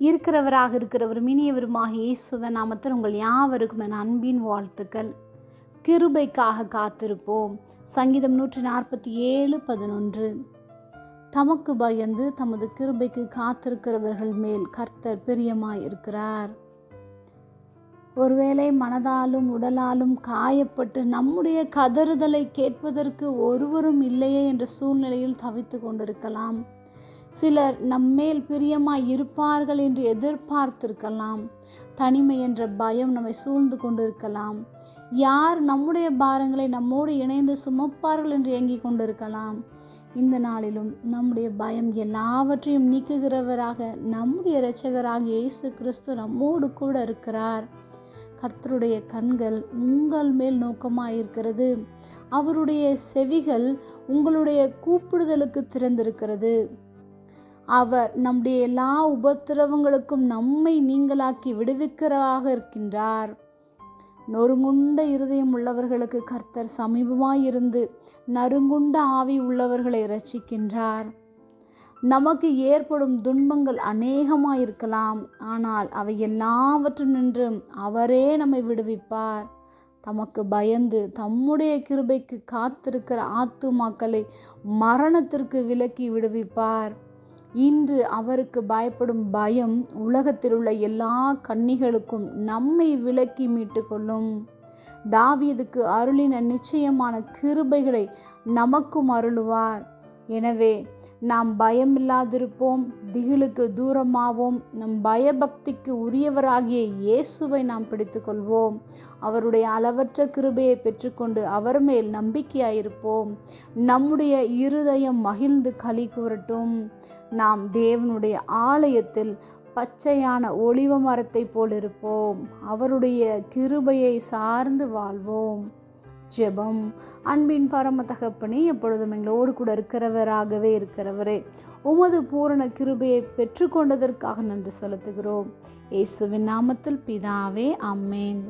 இருக்கிறவராக இருக்கிறவர் மினியவருமாக இயேசுவ நாமத்தில் உங்கள் யாவருக்கும் என் அன்பின் வாழ்த்துக்கள். கிருபைக்காக காத்திருப்போம். சங்கீதம் நூற்றி நாற்பத்தி ஏழு பதினொன்று. தமக்கு பயந்து தமது கிருபைக்கு காத்திருக்கிறவர்கள் மேல் கர்த்தர் பிரியமாய் இருக்கிறார். ஒருவேளை மனதாலும் உடலாலும் காயப்பட்டு நம்முடைய கதறுதலை கேட்பதற்கு ஒருவரும் இல்லையே என்ற சூழ்நிலையில் தவித்து கொண்டிருக்கலாம். சிலர் நம்மேல் பிரியமாய் இருப்பார்கள் என்று எதிர்பார்த்திருக்கலாம். தனிமை என்ற பயம் நம்மை சூழ்ந்து கொண்டிருக்கலாம். யார் நம்முடைய பாரங்களை நம்மோடு இணைந்து சுமப்பார்கள் என்று ஏங்கிக் கொண்டிருக்கலாம். இந்த நாளிலும் நம்முடைய பயம் எல்லாவற்றையும் நீக்குகிறவராக நம்முடைய இரட்சகராக இயேசு கிறிஸ்து நம்மோடு கூட இருக்கிறார். கர்த்தருடைய கண்கள் உங்கள் மேல் நோக்கமாக இருக்கிறது அவருடைய செவிகள் உங்களுடைய கூப்பிடுதலுக்கு திறந்திருக்கிறது. அவர் நம்முடைய எல்லா உபத்திரவங்களுக்கும் நம்மை நீங்களாக்கி விடுவிக்கிறதாக இருக்கின்றார். நொறுங்குண்ட இருதயம் உள்ளவர்களுக்கு கர்த்தர் சமீபமாயிருந்து நறுங்குண்ட ஆவி உள்ளவர்களை ரசிக்கின்றார் நமக்கு ஏற்படும் துன்பங்கள் அநேகமாயிருக்கலாம் ஆனால் அவை எல்லாவற்றும் நின்றும் அவரே நம்மை விடுவிப்பார். தமக்கு பயந்து தம்முடைய கிருபைக்கு காத்திருக்கிற ஆத்துமாக்களை மரணத்திற்கு விலக்கி விடுவிப்பார். இன்று அவருக்கு பயப்படும் பயம் உலகத்தில் உள்ள எல்லா கன்னிகளுக்கும் நம்மை விலக்கி மீட்டு கொள்ளும். தாவீதுக்கு அருளின நிச்சயமான கிருபைகளை நமக்கும் அருளுவார். எனவே நாம் பயமில்லாதிருப்போம் திகிலுக்கு தூரமாவோம் நம் பயபக்திக்கு உரியவராகிய இயேசுவை நாம் பிடித்துக்கொள்வோம். அவருடைய அளவற்ற கிருபையை பெற்றுக்கொண்டு அவர் மேல் நம்பிக்கையாயிருப்போம். நம்முடைய இருதயம் மகிழ்ந்து களி கூறட்டும். நாம் தேவனுடைய ஆலயத்தில் பச்சையான ஒளிவ மரத்தை போல் இருப்போம். அவருடைய கிருபையை சார்ந்து வாழ்வோம். ஜெபம் அன்பின் பரம தகப்பனே எப்பொழுதும் எங்களோடு கூட இருக்கிறவராகவே இருக்கிறவரே உமது பூரண கிருபையை பெற்றுக்கொண்டதற்காக நன்றி செலுத்துகிறோம். இயேசுவின் நாமத்தில் பிதாவே அம்மேன்